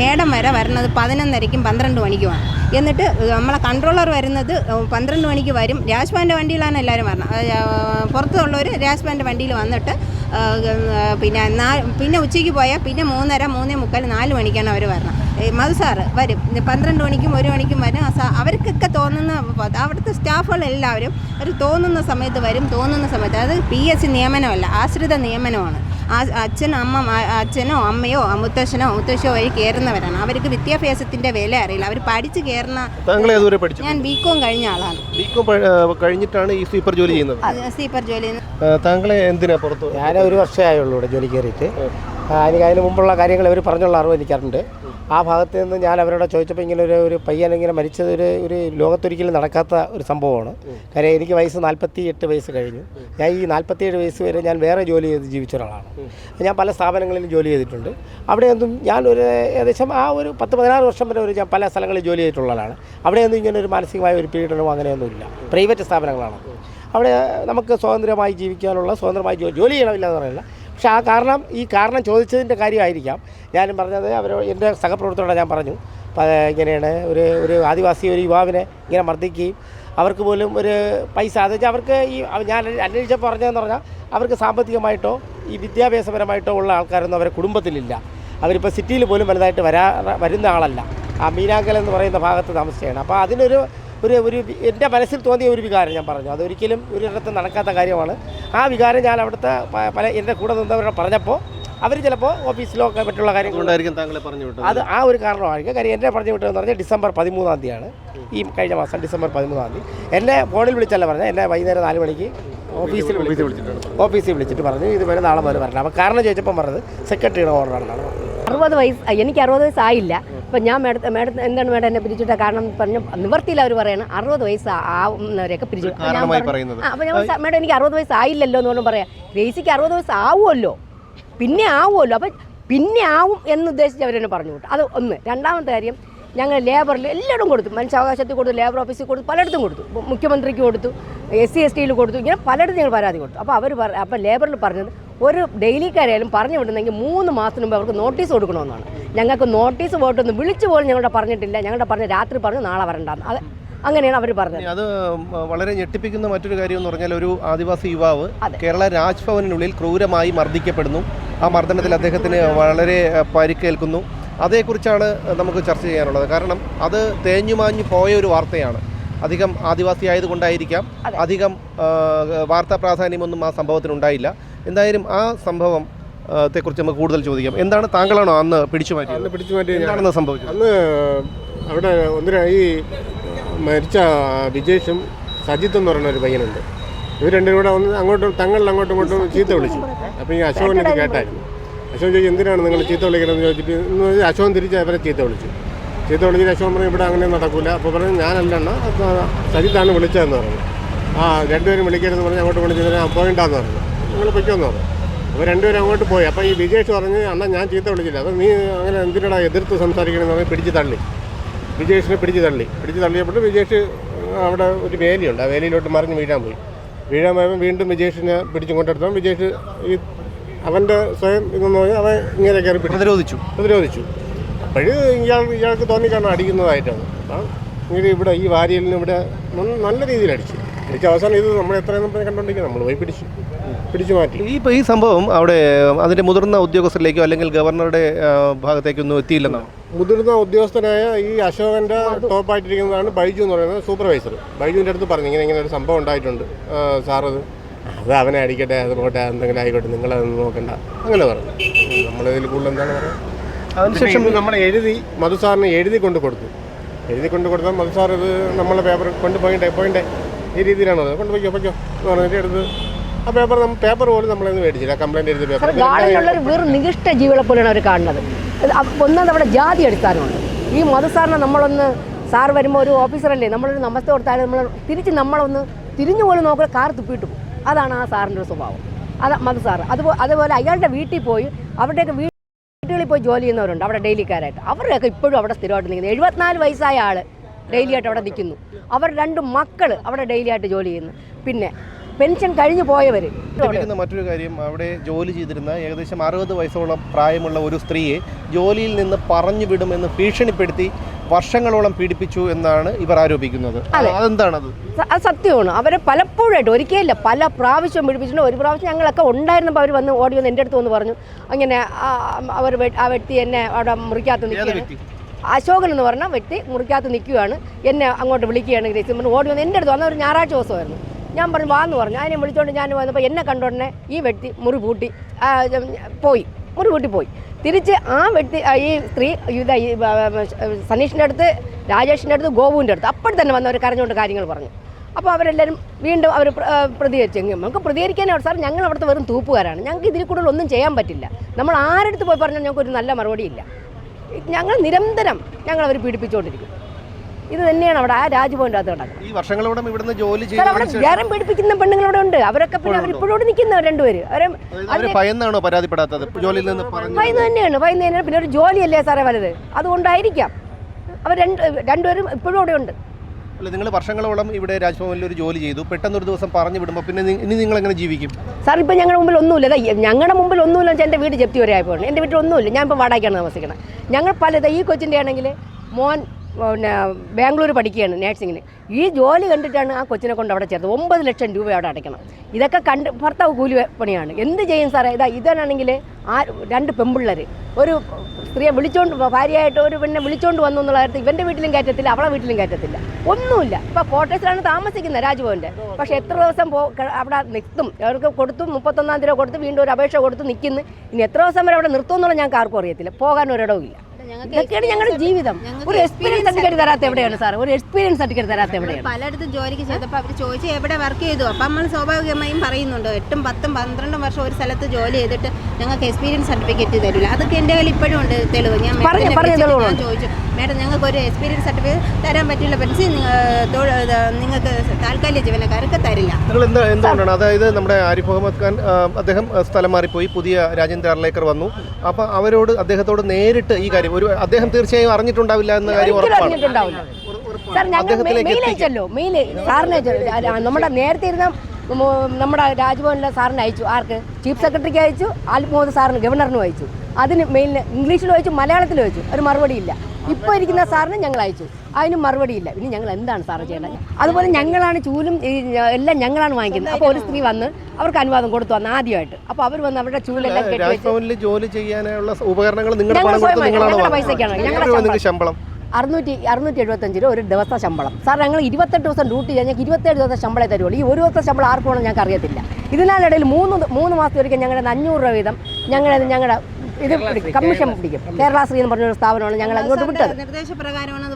മേഡം വരെ വരുന്നത് പതിനൊന്നരയ്ക്കും പന്ത്രണ്ട് മണിക്കുമാണ് എന്നിട്ട് നമ്മളെ കൺട്രോളർ വരുന്നത് പന്ത്രണ്ട് മണിക്ക് വരും. രാജ്ഭവന്റെ വണ്ടിയിലാണ് എല്ലാവരും വരുന്നത് പുറത്തുള്ളവർ രാജ്ഭവന്റെ വണ്ടിയിൽ വന്നിട്ട് പിന്നെ പിന്നെ ഉച്ചയ്ക്ക് പോയാൽ പിന്നെ മൂന്നര മൂന്നേ മുക്കാൽ നാല് മണിക്കാണ് അവർ വരണം. മധു സാറ് വരും. പന്ത്രണ്ട് മണിക്കും ഒരു മണിക്കും വരും. അവർക്കൊക്കെ തോന്നുന്ന അവിടുത്തെ സ്റ്റാഫുകൾ എല്ലാവരും അവർ തോന്നുന്ന സമയത്ത് വരും തോന്നുന്ന സമയത്ത്. അത് പി എസ് സി നിയമനമല്ല ആശ്രിത നിയമനമാണ്. ആ അച്ഛൻ അമ്മ അച്ഛനോ അമ്മയോ മുത്തശ്ശനോ മുത്തശ്ശോ വഴി കയറുന്നവരാണ്. അവർക്ക് വിദ്യാഭ്യാസത്തിന്റെ വില അറിയില്ല. അവർ പഠിച്ച് കയറുന്ന താങ്കൾ ഏതുവരെ പഠിച്ചു? ഞാൻ ബികോം കഴിഞ്ഞ ആളാണ്. ബികോം കഴിഞ്ഞിട്ടാണ് ഈ സ്വീപ്പർ ജോലി ചെയ്യുന്നത്? സ്വീപ്പർ ജോലി താങ്കളെ എന്തിനാ പുറത്തു? ഞാൻ ഒരു വർഷമായുള്ളൂ ഇവിടെ ജോലി കയറിയിട്ട്. എനിക്ക് അതിന് മുമ്പുള്ള കാര്യങ്ങൾ അവർ പറഞ്ഞുള്ള അറിവ് എനിക്കറിഞ്ഞുണ്ട് ആ ഭാഗത്ത് നിന്ന് ഞാൻ അവരോട് ചോദിച്ചപ്പോൾ ഇങ്ങനെ ഒരു ഒരു പയ്യൻ ഇങ്ങനെ മരിച്ചത് ഒരു ഒരു ലോകത്തൊരിക്കലും നടക്കാത്ത ഒരു സംഭവമാണ്. കാര്യം എനിക്ക് വയസ്സ് നാൽപ്പത്തി എട്ട് വയസ്സ് കഴിഞ്ഞു. ഞാൻ ഈ നാൽപ്പത്തിയേഴ് വയസ്സ് വരെ ഞാൻ വേറെ ജോലി ചെയ്ത് ജീവിച്ച ഒരാളാണ്. ഞാൻ പല സ്ഥാപനങ്ങളിലും ജോലി ചെയ്തിട്ടുണ്ട്. അവിടെ അവിടെയൊന്നും ഞാൻ ഒരു ഏകദേശം ആ ഒരു പത്ത് പതിനാറ് വർഷം വരെ ഒരു ഞാൻ പല സ്ഥലങ്ങളിൽ ജോലി ചെയ്തിട്ടുള്ള ആളാണ് അവിടെയൊന്നും ഇങ്ങനെ ഒരു മാനസികമായ ഒരു പീഡനമോ അങ്ങനെയൊന്നുമില്ല പ്രൈവറ്റ് സ്ഥാപനങ്ങളാണ്. അവിടെ നമുക്ക് സ്വതന്ത്രമായി ജീവിക്കാനുള്ള സ്വതന്ത്രമായി ജോലി ചെയ്യണമില്ല എന്ന് പറയില്ല പക്ഷേ ആ കാരണം ഈ കാരണം ചോദിച്ചതിന്റെ കാര്യമായിരിക്കാം. ഞാനും പറഞ്ഞത് അവർ എന്റെ സഹപ്രവർത്തകരോട് ഞാൻ പറഞ്ഞു. ഇങ്ങനെയാണ് ഒരു ഒരു ആദിവാസി ഒരു യുവാവിനെ ഇങ്ങനെ മർദ്ദിക്കുകയും അവർക്ക് പോലും ഒരു പൈസ അത് അവർക്ക് ഈ ഞാൻ അന്വേഷിച്ചപ്പോൾ പറഞ്ഞതെന്ന് പറഞ്ഞാൽ അവർക്ക് സാമ്പത്തികമായിട്ടോ ഈ വിദ്യാഭ്യാസപരമായിട്ടോ ഉള്ള ആൾക്കാരൊന്നും അവരെ കുടുംബത്തിലില്ല. അവരിപ്പോൾ സിറ്റിയിൽ പോലും വലുതായിട്ട് വരാ വരുന്ന ആളല്ല. ആ മീനാങ്കൽ എന്ന് പറയുന്ന ഭാഗത്ത് താമസിക്കുകയാണ് അപ്പോൾ അതിനൊരു ഒരു ഒരു എന്റെ മനസ്സിൽ തോന്നിയ ഒരു വികാരം ഞാൻ പറഞ്ഞു. അതൊരിക്കലും ഒരിടത്തും നടക്കാത്ത കാര്യമാണ്. ആ വികാരം ഞാൻ അവിടുത്തെ പല എന്റെ കൂടെ നിന്നവരോട് പറഞ്ഞപ്പോൾ അവർ ചിലപ്പോൾ ഓഫീസിലോ ഒക്കെ മറ്റുള്ള കാര്യങ്ങൾ ഉണ്ടായിരിക്കും താങ്കളെ പറഞ്ഞു വിട്ടത്. അത് ആ ഒരു കാരണമായിരിക്കും. കാര്യം എന്നെ പറഞ്ഞു വിട്ടതെന്ന് പറഞ്ഞാൽ ഡിസംബർ പതിമൂന്നാം തീയതിയാണ്. ഈ കഴിഞ്ഞ മാസം ഡിസംബർ പതിമൂന്നാം തീയതി. എന്നെ ഫോണിൽ വിളിച്ചല്ല പറഞ്ഞത്. എന്നെ വൈകുന്നേരം നാല് മണിക്ക് ഓഫീസിൽ വിളിച്ചിട്ട് ഓഫീസിൽ വിളിച്ചിട്ട് പറഞ്ഞു. ഇതുവരെ നാളെ മുതൽ വരണം അപ്പോൾ കാരണം ചോദിച്ചപ്പോൾ പറഞ്ഞത് സെക്രട്ടറിയുടെ ഓർഡറാണെന്നാണ് പറഞ്ഞത്. അറുപത് വയസ്സ് എനിക്ക് അറുപത് വയസ്സായില്ല. അപ്പം ഞാൻ മേഡം മേഡം എന്താണ് മേഡം എന്നെ പിരിച്ചിട്ട കാരണം പറഞ്ഞു നിവർത്തിയില്ല അവർ പറയണം. അറുപത് വയസ്സ് ആവുന്നവരെയൊക്കെ പിരിച്ചു. അപ്പം ഞാൻ മേഡം എനിക്ക് അറുപത് വയസ്സായില്ലല്ലോ എന്ന് പറഞ്ഞു പറയാം. ഗ്രേസിക്ക് അറുപത് വയസ്സ് ആവുമല്ലോ. പിന്നെ ആവുമല്ലോ. അപ്പം പിന്നെ ആവും എന്ന് ഉദ്ദേശിച്ച് അവരെന്നെ പറഞ്ഞു വിട്ടു. അത് ഒന്ന്. രണ്ടാമത്തെ കാര്യം ഞങ്ങൾ ലേബറിൽ എല്ലായിടും കൊടുത്തു. മനുഷ്യാവകാശത്തിൽ കൊടുത്തു ലേബർ ഓഫീസിൽ കൊടുത്തു പലയിടത്തും കൊടുത്തു. മുഖ്യമന്ത്രിക്ക് കൊടുത്തു എസ് സി എസ് ടിയിൽ കൊടുത്തു. ഇങ്ങനെ പലയിടത്തും ഞങ്ങൾ പരാതി കൊടുത്തു. അപ്പോൾ അവർ പറ അപ്പോൾ ലേബറിൽ പറഞ്ഞത് ഒരു ഡെയിലിക്കാരായാലും പറഞ്ഞു വിടുന്നെങ്കിൽ മൂന്ന് മാസത്തിന് മുമ്പ് അവർക്ക് നോട്ടീസ് കൊടുക്കണമെന്നാണ്. ഞങ്ങൾക്ക് നോട്ടീസ് പോയിട്ടൊന്ന് വിളിച്ചു പോലും ഞങ്ങളുടെ പറഞ്ഞിട്ടില്ല. ഞങ്ങളുടെ പറഞ്ഞ രാത്രി പറഞ്ഞു നാളെ വരണ്ടെന്ന്. അത് അങ്ങനെയാണ് അവർ പറഞ്ഞത്. അത് വളരെ ഞെട്ടിപ്പിക്കുന്ന മറ്റൊരു കാര്യം എന്ന് പറഞ്ഞാൽ ഒരു ആദിവാസി യുവാവ്. കേരള രാജ്ഭവനിനുള്ളിൽ ക്രൂരമായി മർദ്ദിക്കപ്പെടുന്നു. ആ മർദ്ദനത്തിൽ അദ്ദേഹത്തിന് വളരെ പരിക്കേൽക്കുന്നു. അതേക്കുറിച്ചാണ് നമുക്ക് ചർച്ച ചെയ്യാനുള്ളത്. കാരണം അത് തേഞ്ഞുമാഞ്ഞു പോയ ഒരു വാർത്തയാണ്. അധികം ആദിവാസി ആയതുകൊണ്ടായിരിക്കാം അധികം വാർത്താ പ്രാധാന്യമൊന്നും ആ സംഭവത്തിനുണ്ടായില്ല. എന്തായാലും ആ സംഭവം ത്തെക്കുറിച്ച് നമുക്ക് കൂടുതൽ ചോദിക്കാം. എന്താണ് താങ്കളാണോ അന്ന് പിടിച്ചു അന്ന് മാറ്റിയത് പിടിച്ചു മാറ്റി എന്താണെന്ന് സംഭവിച്ചത്? അന്ന് അവിടെ ഒന്നിന ഈ മരിച്ച വിജേഷും സജിത്ത് എന്ന് പറയുന്ന ഒരു പയ്യനുണ്ട്. ഇവർ രണ്ടും കൂടെ ഒന്ന് അങ്ങോട്ടും തങ്ങളിൽ അങ്ങോട്ടും ഇങ്ങോട്ടും ചീത്ത വിളിച്ചു. അപ്പോൾ ഈ അശോകൻ ഇത് കേട്ടായിരുന്നു. അശോകൻ ചോദിച്ചു എന്തിനാണ് നിങ്ങൾ ചീത്ത വിളിക്കണമെന്ന് ചോദിച്ചിട്ട് എന്ന് വെച്ചാൽ അശോകൻ തിരിച്ച് അവരെ ചീത്ത വിളിച്ചു. ചീത്ത വിളിച്ചിട്ട് അശോകൻ പറഞ്ഞു ഇവിടെ അങ്ങനെ നടക്കില്ല അപ്പോൾ പറഞ്ഞു ഞാനല്ലെണ്ണ സജിത്താണ് വിളിച്ചതെന്ന് പറഞ്ഞു. ആ രണ്ടുപേരും വിളിക്കരുതെന്ന് പറഞ്ഞ് അങ്ങോട്ട് വിളിച്ചതിന് പോയിട്ടാന്ന് പറഞ്ഞു. നിങ്ങൾ പൊയ്ക്കോന്ന് പറഞ്ഞു അപ്പോൾ രണ്ടുപേരും അങ്ങോട്ട് പോയി. അപ്പോൾ ഈ വിജേഷ് പറഞ്ഞ് അണ്ണ ഞാൻ ചീത്ത വിളിച്ചില്ല. അപ്പോൾ നീ അങ്ങനെ എന്തിനടാ എതിർത്ത് സംസാരിക്കണമെന്ന് പറഞ്ഞ് പിടിച്ച് തള്ളി. വിജേഷിനെ പിടിച്ച് തള്ളി. പിടിച്ച് തള്ളിയപ്പോൾ വിജേഷ് അവിടെ ഒരു വേലിയുണ്ട്. ആ വേലിയിലോട്ട് മറിഞ്ഞ് വീഴാൻ പോയി. വീഴാൻ പോയപ്പോൾ വീണ്ടും വിജേഷിനെ പിടിച്ചും കൊണ്ടെടുത്തപ്പോൾ വിജേഷ് ഈ അവന്റെ സ്വയം ഇതെന്ന് പറഞ്ഞാൽ അവൻ ഇങ്ങനെ കയറി പ്രതിരോധിച്ചു. പ്രതിരോധിച്ചു. അപ്പോഴ് ഇയാൾ ഇയാൾക്ക് തോന്നിക്കാണോ അടിക്കുന്നതായിട്ടാണ്. അപ്പം ഇങ്ങനെ ഇവിടെ ഈ വാരിയലിന് ഇവിടെ നല്ല രീതിയിൽ അടിച്ചു. അടിച്ച അവസാനം ഇത് നമ്മൾ എത്രയെന്നും കണ്ടുകൊണ്ടിരിക്കുന്നത് നമ്മൾ പോയി പിടിച്ചു. പിടിച്ചു മാറ്റി. ഇപ്പോൾ ഈ സംഭവം അവിടെ അതിന്റെ മുതിർന്ന ഉദ്യോഗസ്ഥരിലേക്കോ അല്ലെങ്കിൽ ഗവർണറുടെ ഭാഗത്തേക്കൊന്നും എത്തിയില്ലെന്നാണ് മുതിർന്ന ഉദ്യോഗസ്ഥനായ ഈ അശോകന്റെ ടോപ്പായിട്ടിരിക്കുന്നതാണ് ബൈജു എന്ന് പറയുന്നത് സൂപ്പർവൈസർ. ബൈജുവിന്റെ അടുത്ത് പറഞ്ഞു ഇങ്ങനെ ഇങ്ങനെ ഒരു സംഭവം ഉണ്ടായിട്ടുണ്ട്. സാറത് അത് അവനെ അടിക്കട്ടെ അത് പോട്ടെ എന്തെങ്കിലും ആയിക്കോട്ടെ നിങ്ങളതൊന്നും നോക്കണ്ട. അങ്ങനെ പറഞ്ഞു. നമ്മളിതിൽ കൂടുതൽ എന്താണ് പറയുക അതിനുശേഷം നമ്മൾ എഴുതി മധു സാറിന് എഴുതി കൊണ്ട് കൊടുത്തു. എഴുതി കൊണ്ട് കൊടുത്താൽ മധു സാർ ഇത് നമ്മളെ പേപ്പർ കൊണ്ട് പോയിണ്ടേ? പോയിണ്ടേ ഈ രീതിയിലാണ്? കൊണ്ടുപോയിക്കോ കൊണ്ട് പോയിക്കോ പോയിക്കോ എന്ന് പറഞ്ഞിട്ട് എടുത്ത് ആ പേപ്പർ പേപ്പർ പോലും നമ്മളൊന്നും മേടിച്ചില്ല. കംപ്ലൈന്റ് എഴുതിയ പേപ്പർ ഗാർഡനിലുള്ളൊരു വെറും നികിഷ്ട ജീവികളെ പോലെയാണ് അവർ കാണുന്നത്. ഇത് നമ്മുടെ ജാതി അടിസ്ഥാനമാണ് ഈ മതസാറിനെ നമ്മളൊന്ന് സാർ വരുമ്പോൾ ഒരു ഓഫീസറല്ലേ നമ്മളൊരു നമസ്തേ കൊടുത്താൽ നമ്മൾ തിരിച്ച് നമ്മളൊന്ന് തിരിഞ്ഞു പോലും നോക്കുക കാർ തുപ്പിയിട്ട്. പോകും അതാണ് ആ സാറിന്റെ ഒരു സ്വഭാവം. അത് മതസാർ സാറ് അതുപോലെ അതുപോലെ അയാളുടെ വീട്ടിൽ പോയി അവരുടെയൊക്കെ വീട്ടുകളിൽ പോയി ജോലി ചെയ്യുന്നവരുണ്ട് അവിടെ ഡെയിലിക്കാരായിട്ട്. അവരുടെയൊക്കെ ഇപ്പോഴും അവിടെ സ്ഥിരമായിട്ട് നിൽക്കുന്നത് എഴുപത്തിനാല് വയസ്സായ ആൾ ഡെയിലി ആയിട്ട് അവിടെ നിൽക്കുന്നു. അവർ രണ്ട് മക്കൾ അവിടെ ഡെയിലി ആയിട്ട് ജോലി ചെയ്യുന്നു. പിന്നെ പെൻഷൻ കഴിഞ്ഞു പോയവർ മറ്റൊരു കാര്യം അവിടെ ജോലി ചെയ്തിരുന്ന ഏകദേശം അറുപത് വയസ്സോളം പ്രായമുള്ള ഒരു സ്ത്രീയെ ജോലിയിൽ നിന്ന് പറഞ്ഞു വിടുമെന്ന് ഭീഷണിപ്പെടുത്തി വർഷങ്ങളോളം പീഡിപ്പിച്ചു എന്നാണ് ഇവർ ആരോപിക്കുന്നത്. അതെ. അതെന്താണത്? അത് സത്യമാണ്. അവരെ പലപ്പോഴായിട്ട് ഒരിക്കലില്ല പല പ്രാവശ്യം പീഡിപ്പിച്ചിട്ടുണ്ട് ഒരു പ്രാവശ്യം ഞങ്ങളൊക്കെ ഉണ്ടായിരുന്നപ്പോൾ അവർ വന്ന് ഓടി വന്ന് എന്റെ അടുത്ത് വന്ന് പറഞ്ഞു അങ്ങനെ അവർ ആ വ്യക്തി എന്നെ അവിടെ മുറിക്കാത്ത നിൽക്കുകയാണ്. അശോകൻ എന്ന് പറഞ്ഞ വ്യക്തി മുറിക്കാത്ത നിൽക്കുകയാണ്. എന്നെ അങ്ങോട്ട് വിളിക്കുകയാണ്. ഗ്രേസി ഓടി വന്ന് എന്റെ അടുത്ത് വന്ന ഒരു ഞായറാഴ്ച ദിവസമായിരുന്നു. ഞാൻ പറഞ്ഞു വാന്ന് പറഞ്ഞു. അതിനെ വിളിച്ചുകൊണ്ട് ഞാൻ വന്നപ്പോൾ എന്നെ കണ്ടോടനെ ഈ വ്യക്തി മുറി പൂട്ടി പോയി. മുറി പൂട്ടി പോയി. തിരിച്ച് ആ വ്യക്തി ഈ സ്ത്രീ ഈ സനീഷിന്റെ അടുത്ത് രാജേഷിന്റെ അടുത്ത് ഗോപുവിന്റെ അടുത്ത് അപ്പോൾ തന്നെ വന്ന് അവർ കരഞ്ഞുകൊണ്ട് കാര്യങ്ങൾ പറഞ്ഞു. അപ്പോൾ അവരെല്ലാവരും വീണ്ടും അവർ പ്രതികരിച്ചു. നമുക്ക് പ്രതികരിക്കാനാണ് സാർ ഞങ്ങൾ അവിടുത്തെ വെറും തൂപ്പുകാരാണ്. ഞങ്ങൾക്ക് ഇതിൽ കൂടുതൽ ഒന്നും ചെയ്യാൻ പറ്റില്ല. നമ്മൾ ആരെടുത്ത് പോയി പറഞ്ഞാൽ ഞങ്ങൾക്ക് ഒരു നല്ല മറുപടി ഇല്ല ഞങ്ങൾ നിരന്തരം ഞങ്ങൾ അവർ പീഡിപ്പിച്ചുകൊണ്ടിരിക്കും ഇത് തന്നെയാണ് അവിടെ ആ രാജ്ഭവന്റെ അകത്ത് നടക്കുന്നത് ഈ വർഷങ്ങളോളം ഇവിടുന്ന് ജോലി സാർ അവിടെ പീഡിപ്പിക്കുന്ന പെണ്ണുങ്ങളവിടെ ഉണ്ട്. അവരൊക്കെ പിന്നെ അവർ ഇപ്പോഴും നിൽക്കുന്നവർ രണ്ടുപേര്. അവരെ ഭയന്നാണോ പരാതിപ്പെടാത്തത്? ജോലിയിൽ നിന്ന് പറഞ്ഞു ഭയന്ന് തന്നെയാണ്. ഭയന്ന് തന്നെയാണ്. പിന്നെ ഒരു ജോലിയല്ലേ സാറേ വലുത്? അതുകൊണ്ടായിരിക്കാം. അവർ രണ്ട് രണ്ടുപേരും ഇപ്പോഴും അവിടെ ഉണ്ട്. അല്ല നിങ്ങൾ വർഷങ്ങളോളം ഇവിടെ രാജ്ഭവനിൽ ഒരു ജോലി ചെയ്തു. പെട്ടെന്ന് ഒരു ദിവസം പറഞ്ഞു വിടുമ്പോൾ പിന്നെ നി- ഇനി നിങ്ങൾ എങ്ങനെ ജീവിക്കും? സാർ ഇപ്പം ഞങ്ങളുടെ മുമ്പിൽ ഒന്നുമില്ല. ദാ ഞങ്ങളുടെ മുമ്പിൽ ഒന്നുമില്ല വെച്ചാൽ എന്റെ വീട് ജപ്തി വരെ ആയപ്പോൾ എന്റെ വീട്ടിൽ ഒന്നുമില്ല. ഞാൻ ഇപ്പോൾ വാടകയ്ക്കാണ് താമസിക്കണം ഞങ്ങൾ പല ദാ ഈ കൊച്ചിന്റെ ആണെങ്കിൽ മോൻ പിന്നെ ബാംഗ്ലൂർ പഠിക്കുകയാണ് നേഴ്സിങ്ങിന്. ഈ ജോലി കണ്ടിട്ടാണ് ആ കൊച്ചിനെ കൊണ്ട് അവിടെ ചേർത്തത്. ഒമ്പത് ലക്ഷം രൂപ അവിടെ അടയ്ക്കണം. ഇതൊക്കെ കണ്ട് ഭർത്താവ് കൂലി പണിയാണ്. എന്ത് ചെയ്യും സാറേ? ഇതാ ഇതാണെങ്കിൽ ആ രണ്ട് പെമ്പിള്ളേർ ഒരു സ്ത്രീയെ വിളിച്ചോണ്ട് ഭാര്യയായിട്ട് ഒരു പെണ്ണെ വിളിച്ചോണ്ട് വന്നു എന്നുള്ള കാര്യത്തിൽ ഇവന്റെ വീട്ടിലും കയറ്റത്തില്ല അവളെ വീട്ടിലും കയറ്റത്തില്ല. ഒന്നുമില്ല. ഇപ്പോൾ കോട്ടേഴ്സിലാണ് താമസിക്കുന്നത് രാജ്ഭവന്റെ പക്ഷെ എത്ര ദിവസം പോ അവിടെ നിൽക്കും. അവർക്ക് കൊടുത്തു മുപ്പത്തൊന്നാം തീയതി കൊടുത്ത് വീണ്ടും ഒരു അപേക്ഷ കൊടുത്ത് നിൽക്കുന്നു ഇനി എത്ര ദിവസം വരെ അവിടെ നിർത്തുമെന്നുള്ള ഞങ്ങൾക്ക് ആർക്കും അറിയത്തില്ല. പോകാൻ ഒരിടവും ഇല്ല ഇതൊക്കെയാണ് ഞങ്ങളുടെ ജീവിതം. ഒരു എക്സ്പീരിയൻസ് സർട്ടിഫിക്കറ്റ് തരാത്ത എവിടെയാണ് സാർ ഒരു എക്സ്പീരിയൻസ് സർട്ടിഫിക്കറ്റ് തരാത്ത എവിടെയാണ്? പലയിടത്തും ജോലിക്ക് ചെയ്തപ്പോൾ അവർ ചോദിച്ചു എവിടെ വർക്ക് ചെയ്തു? അപ്പം നമ്മൾ സ്വാഭാവികമായും പറയുന്നുണ്ട് എട്ടും പത്തും പന്ത്രണ്ടും വർഷം ഒരു സ്ഥലത്ത് ജോലി ചെയ്തിട്ട് ഞങ്ങൾക്ക് എക്സ്പീരിയൻസ് സർട്ടിഫിക്കറ്റ് തരില്ല അതൊക്കെ എന്റെ കയ്യിൽ ഇപ്പോഴും ഉണ്ട് തെളിവ്. ഞാൻ ചോദിച്ചു മേഡം ഞങ്ങൾക്ക് ഒരു എക്സ്പീരിയൻസ് സർട്ടിഫിക്കറ്റ് തരാൻ പറ്റില്ല. പക്ഷേ നിങ്ങൾക്ക് താൽക്കാലിക ജീവനക്കാർക്ക് തരില്ല. നിങ്ങൾ എന്താ എന്തുകൊണ്ടാണ്? അതായത് നമ്മുടെ ആരിഫ് മുഹമ്മദ് ഖാൻ അദ്ദേഹം സ്ഥലം മാറിപ്പോയി പുതിയ രാജേന്ദ്ര അർലേക്കർ വന്നു. അപ്പോൾ അവരോട് അദ്ദേഹത്തോട് നേരിട്ട് ഈ കാര്യം ഒരു അദ്ദേഹം തീർച്ചയായും അറിഞ്ഞിട്ടുണ്ടാവില്ല എന്ന കാര്യം അറിഞ്ഞിട്ടുണ്ടാവില്ല. സാർ ഞങ്ങൾ മെയിൽ അയച്ചല്ലോ മെയിൽ സാറിന് നമ്മുടെ നേരത്തെ ഇരുന്ന നമ്മുടെ രാജ്ഭവനിലെ സാറിന് അയച്ചു. ആർക്ക്? ചീഫ് സെക്രട്ടറിക്ക് അയച്ചു. ആലിഫ് മുഹമ്മദ് സാറിന് ഗവർണറിനും അയച്ചു. അതിന് മെയിലിന് ഇംഗ്ലീഷിലും അയച്ചു മലയാളത്തിലും അയച്ചു. ഒരു മറുപടിയില്ല. ഇപ്പോൾ ഇരിക്കുന്ന സാറിന് ഞങ്ങൾ അയച്ചു. അതിന് മറുപടിയില്ല ഇനി ഞങ്ങൾ എന്താണ് സാറ് ചെയ്യേണ്ടത്? അതുപോലെ ഞങ്ങളാണ് ചൂലും എല്ലാം ഞങ്ങളാണ് വാങ്ങിക്കുന്നത്. അപ്പോൾ ഒരു സ്ത്രീ വന്ന് അവർക്ക് അനുവാദം കൊടുത്തു വന്ന് ആദ്യമായിട്ട്. അപ്പോൾ അവർ വന്ന് അവരുടെ ചൂലെല്ലാം കെട്ടി ജോലി ചെയ്യാനുള്ള ഉപകരണങ്ങൾ ഞങ്ങളുടെ ശമ്പളം? അറുന്നൂറ്റി അറുന്നൂറ്റി എഴുപത്തഞ്ച് രൂപ ഒരു ദിവസ ശമ്പളം. സാർ ഞങ്ങൾ ഇരുപത്തെട്ട് ദിവസം ഡ്യൂട്ടി ചെയ്യാൻ ഞങ്ങൾക്ക് ഇരുപത്തേഴ് ദിവസം ശമ്പളേ തരുള്ളൂ. ഈ ഒരു ദിവസം ശമ്പളം ആർക്കും ഞങ്ങൾക്ക് അറിയത്തില്ല. ഇതിനാലിടയിൽ മൂന്ന് മൂന്ന് മാസത്തിൽ ഒരിക്കൽ ഞങ്ങളുടെ അഞ്ഞൂറ് രൂപ വീതം ഞങ്ങളുടെ ഞങ്ങളുടെ ഇത് കമ്മീഷൻ പിടിക്കും. കേരള ശ്രീ എന്ന് പറഞ്ഞൊരു സ്ഥാപനമാണ് ഞങ്ങൾ അങ്ങോട്ട് വിട്ടത്.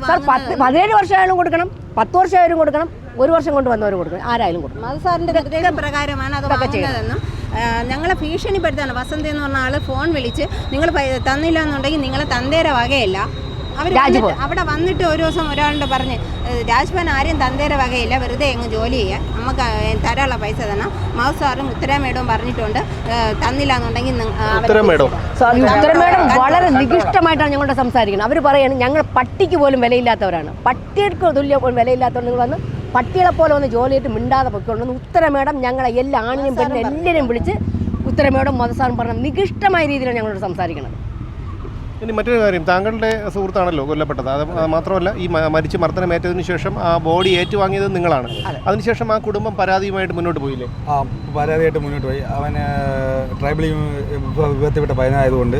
സാർ പത്ത് പതിനേഴ് വർഷമായാലും കൊടുക്കണം പത്ത് വർഷമായാലും കൊടുക്കണം ഒരു വർഷം കൊണ്ട് വന്നവരും കൊടുക്കണം ആരായാലും കൊടുക്കണം. അത് സാറിന്റെ നിർദ്ദേശപ്രകാരമാണ് അത് വാങ്ങുന്നതെന്നും ഞങ്ങളെ ഭീഷണിപ്പെടുത്താണ്. വസന്തി എന്ന് പറഞ്ഞ ആൾ ഫോൺ വിളിച്ച് നിങ്ങൾ തന്നില്ല എന്നുണ്ടെങ്കിൽ നിങ്ങളെ തന്തേര വകയല്ല. രാജ്ഭവൻ. അവിടെ വന്നിട്ട് ഒരു ദിവസം ഒരാളുടെ പറഞ്ഞ് "ഏ, രാജ്ഭവൻ ആരെയും തന്തേര വകയില്ല വെറുതെ അങ്ങ് ജോലി ചെയ്യാൻ. നമുക്ക് തരാനുള്ള പൈസ തരണം. മൗസ് സാറും ഉത്തരാമേഡവും പറഞ്ഞിട്ടുണ്ട് തന്നില്ല എന്നുണ്ടെങ്കിൽ ഉത്തരമേടം വളരെ നികിഷ്ടമായിട്ടാണ് ഞങ്ങളോട് സംസാരിക്കുന്നത്. അവർ പറയാണ് ഞങ്ങൾ പട്ടിക്ക് പോലും വിലയില്ലാത്തവരാണ്. പട്ടിക്ക് തുല്യ പോലും വിലയില്ലാത്തവർ നിങ്ങൾ വന്ന് പട്ടികളെ പോലെ ഒന്ന് ജോലി ചെയ്തിട്ട് മിണ്ടാതെ പൊയ്ക്കൊണ്ടെന്ന് ഉത്തരമേടം ഞങ്ങളെ എല്ലാ ആണിനെയും പെണ്ണിനും എല്ലാവരെയും വിളിച്ച് ഉത്തരമേടം മതസാറും പറഞ്ഞ നികിഷ്ടമായ രീതിയിലാണ് ഞങ്ങളോട് സംസാരിക്കുന്നത്. ഇനി മറ്റൊരു കാര്യം താങ്കളുടെ സുഹൃത്താണല്ലോ കൊല്ലപ്പെട്ടത്. അത് മാത്രമല്ല ഈ മരിച്ച് മർദ്ദനമേറ്റതിന് ശേഷം ആ ബോഡി ഏറ്റുവാങ്ങിയത് നിങ്ങളാണ്. അതിനുശേഷം ആ കുടുംബം പരാതിയുമായിട്ട് മുന്നോട്ട് പോയില്ലേ? ആ പരാതിയായിട്ട് മുന്നോട്ട് പോയി. അവൻ ട്രൈബൽ വിഭാഗത്തിൽപ്പെട്ട പയനായതുകൊണ്ട്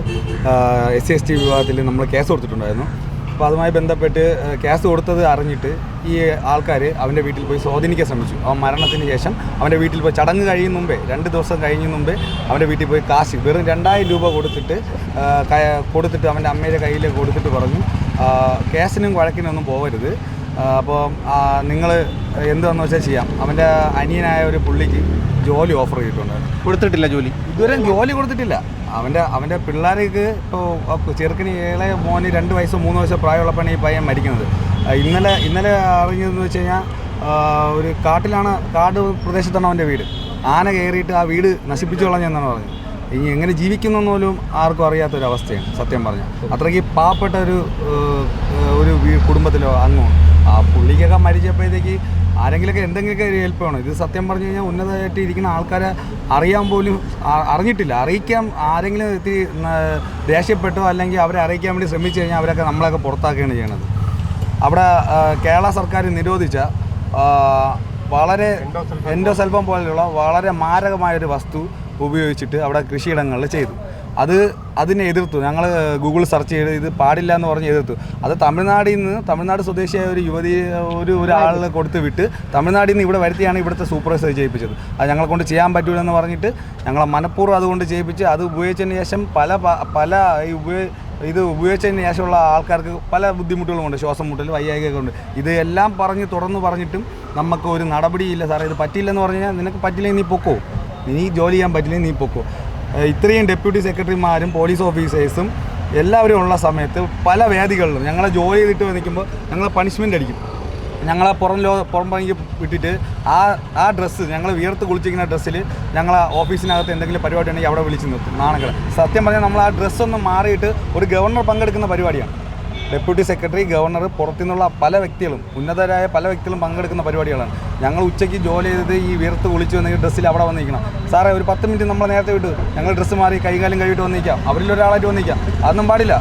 എസ് സി എസ് ടി വിഭാഗത്തിൽ നമ്മൾ കേസ് കൊടുത്തിട്ടുണ്ടായിരുന്നു. അപ്പോൾ അതുമായി ബന്ധപ്പെട്ട് കേസ് കൊടുത്തത് അറിഞ്ഞിട്ട് ഈ ആൾക്കാർ അവന്റെ വീട്ടിൽ പോയി സ്വാധീനിക്കാൻ ശ്രമിച്ചു. അവൻ മരണത്തിന് ശേഷം അവന്റെ വീട്ടിൽ പോയി ചടങ്ങ് കഴിയും മുമ്പേ രണ്ട് ദിവസം കഴിഞ്ഞ മുമ്പേ അവന്റെ വീട്ടിൽ പോയി കാശ് വെറും രണ്ടായിരം രൂപ കൊടുത്തിട്ട് കൊടുത്തിട്ട് അവന്റെ അമ്മയുടെ കയ്യിൽ കൊടുത്തിട്ട് പറഞ്ഞു കേസിനും വഴക്കിനൊന്നും പോകരുത്. അപ്പോൾ നിങ്ങൾ എന്തെന്ന് വെച്ചാൽ ചെയ്യാം? അവന്റെ അനിയനായ ഒരു പുള്ളിക്ക് ജോലി ഓഫർ ചെയ്തിട്ടുണ്ട്. കൊടുത്തിട്ടില്ല ജോലി. ഇതുവരെ ജോലി കൊടുത്തിട്ടില്ല. അവന്റെ അവന്റെ പിള്ളേർക്ക് ഇപ്പോൾ ചെറുക്കന് ഇളയ മോന് രണ്ട് വയസ്സോ മൂന്ന് വയസ്സോ പ്രായമുള്ളപ്പോഴാണ് ഈ പയ്യൻ മരിക്കുന്നത്. ഇന്നലെ ഇന്നലെ അറിഞ്ഞതെന്ന് വെച്ച് കഴിഞ്ഞാൽ ഒരു കാട്ടിലാണ് കാട് പ്രദേശത്താണ് അവന്റെ വീട്. ആന കയറിയിട്ട് ആ വീട് നശിപ്പിച്ചു കളഞ്ഞെന്നാണ് പറഞ്ഞത്. ഇനി എങ്ങനെ ജീവിക്കുന്നു പോലും ആർക്കും അറിയാത്തൊരവസ്ഥയാണ് സത്യം പറഞ്ഞാൽ അത്രയ്ക്ക് പാവപ്പെട്ട ഒരു ഒരു കുടുംബത്തിലോ അങ്ങും ആ പുള്ളിക്കൊക്കെ മരിച്ചപ്പോഴത്തേക്ക് ആരെങ്കിലുമൊക്കെ എന്തെങ്കിലുമൊക്കെ ഒരു ഹെൽപ്പ് വേണം. ഇത് സത്യം പറഞ്ഞു കഴിഞ്ഞാൽ ഉന്നതമായിട്ട് ഇരിക്കുന്ന ആൾക്കാരെ അറിയാൻ പോലും അറിഞ്ഞിട്ടില്ല. അറിയിക്കാൻ ആരെങ്കിലും എത്തി ദേഷ്യപ്പെട്ടോ അല്ലെങ്കിൽ അവരെ അറിയിക്കാൻ വേണ്ടി ശ്രമിച്ചു കഴിഞ്ഞാൽ അവരൊക്കെ നമ്മളൊക്കെ പുറത്താക്കുകയാണ് ചെയ്യണത്. അവിടെ കേരള സർക്കാർ നിരോധിച്ച വളരെ എൻഡോസെൽഫം പോലെയുള്ള വളരെ മാരകമായൊരു വസ്തു ഉപയോഗിച്ചിട്ട് അവിടെ കൃഷിയിടങ്ങളിൽ ചെയ്തു. അത് അതിനെ എതിർത്തു. ഞങ്ങൾ ഗൂഗിൾ സെർച്ച് ചെയ്ത് ഇത് പാടില്ല എന്ന് പറഞ്ഞ് എതിർത്തു. അത് തമിഴ്നാടിൽ നിന്ന് തമിഴ്നാട് സ്വദേശിയായ ഒരു യുവതി ഒരു ഒരാൾ കൊടുത്ത് വിട്ട് തമിഴ്നാടിൽ നിന്ന് ഇവിടെ വരുത്തിയാണ് ഇവിടുത്തെ സൂപ്പർവൈസർ ചെയ്യിപ്പിച്ചത് അത് ഞങ്ങളെ കൊണ്ട് ചെയ്യാൻ പറ്റൂലെന്ന് പറഞ്ഞിട്ട് ഞങ്ങളെ മനഃപൂർവം അതുകൊണ്ട് ചെയ്യിപ്പിച്ച് അത് ഉപയോഗിച്ചതിന് ശേഷം പല പല ഈ ഉപയോഗ ഇത് ഉപയോഗിച്ചതിന് ശേഷമുള്ള ആൾക്കാർക്ക് പല ബുദ്ധിമുട്ടുകളുമുണ്ട് ശ്വാസം മുട്ടൽ വയ്യായികയൊക്കെ ഉണ്ട്. ഇത് എല്ലാം പറഞ്ഞ് തുറന്ന് പറഞ്ഞിട്ടും നമുക്ക് ഒരു നടപടിയില്ല സാറേ. ഇത് പറ്റില്ലെന്ന് പറഞ്ഞു കഴിഞ്ഞാൽ നിനക്ക് പറ്റില്ലെങ്കിൽ നീ പൊക്കോ. നീ ജോലി ചെയ്യാൻ പറ്റില്ലെങ്കിൽ നീ പൊക്കോ. ഇത്രയും ഡെപ്യൂട്ടി സെക്രട്ടറിമാരും പോലീസ് ഓഫീസേഴ്സും എല്ലാവരും ഉള്ള സമയത്ത് പല വേദികളിലും ഞങ്ങളെ ജോലി ചെയ്തിട്ട് നിൽക്കുമ്പോൾ ഞങ്ങളെ പണിഷ്മെന്റ് അടിക്കും. ഞങ്ങളെ പുറം ലോ പുറം പണിക്ക് വിട്ടിട്ട് ആ ആ ഡ്രസ്സ് ഞങ്ങൾ വിയർത്ത് കുളിച്ചിരിക്കുന്ന ഡ്രസ്സിൽ ഞങ്ങൾ ഓഫീസിനകത്ത് എന്തെങ്കിലും പരിപാടി ഉണ്ടെങ്കിൽ അവിടെ വിളിച്ച് നിർത്തും നാണങ്ങളെ സത്യം പറഞ്ഞാൽ നമ്മൾ ആ ഡ്രസ്സൊന്ന് മാറിയിട്ട് ഒരു ഗവർണർ പങ്കെടുക്കുന്ന പരിപാടിയാണ്. ഡെപ്യൂട്ടി സെക്രട്ടറി ഗവർണർ പുറത്തുനിന്നുള്ള പല വ്യക്തികളും ഉന്നതരായ പല വ്യക്തികളും പങ്കെടുക്കുന്ന പരിപാടികളാണ്. ഞങ്ങൾ ഉച്ചയ്ക്ക് ജോലി ചെയ്തത് ഈ വീർത്ത് വിളിച്ചു വന്നെങ്കിൽ ഡ്രസ്സിൽ അവിടെ വന്നിരിക്കണം. സാറേ ഒരു പത്ത് മിനിറ്റ് നമ്മൾ നേരത്തെ വിട്ടു. ഞങ്ങൾ ഡ്രസ്സ് മാറി കൈകാലം കഴിയിട്ട് വന്നിരിക്കാം. അവരിൽ ഒരാളായിട്ട് വന്നിരിക്കാം. അതൊന്നും പാടില്ല.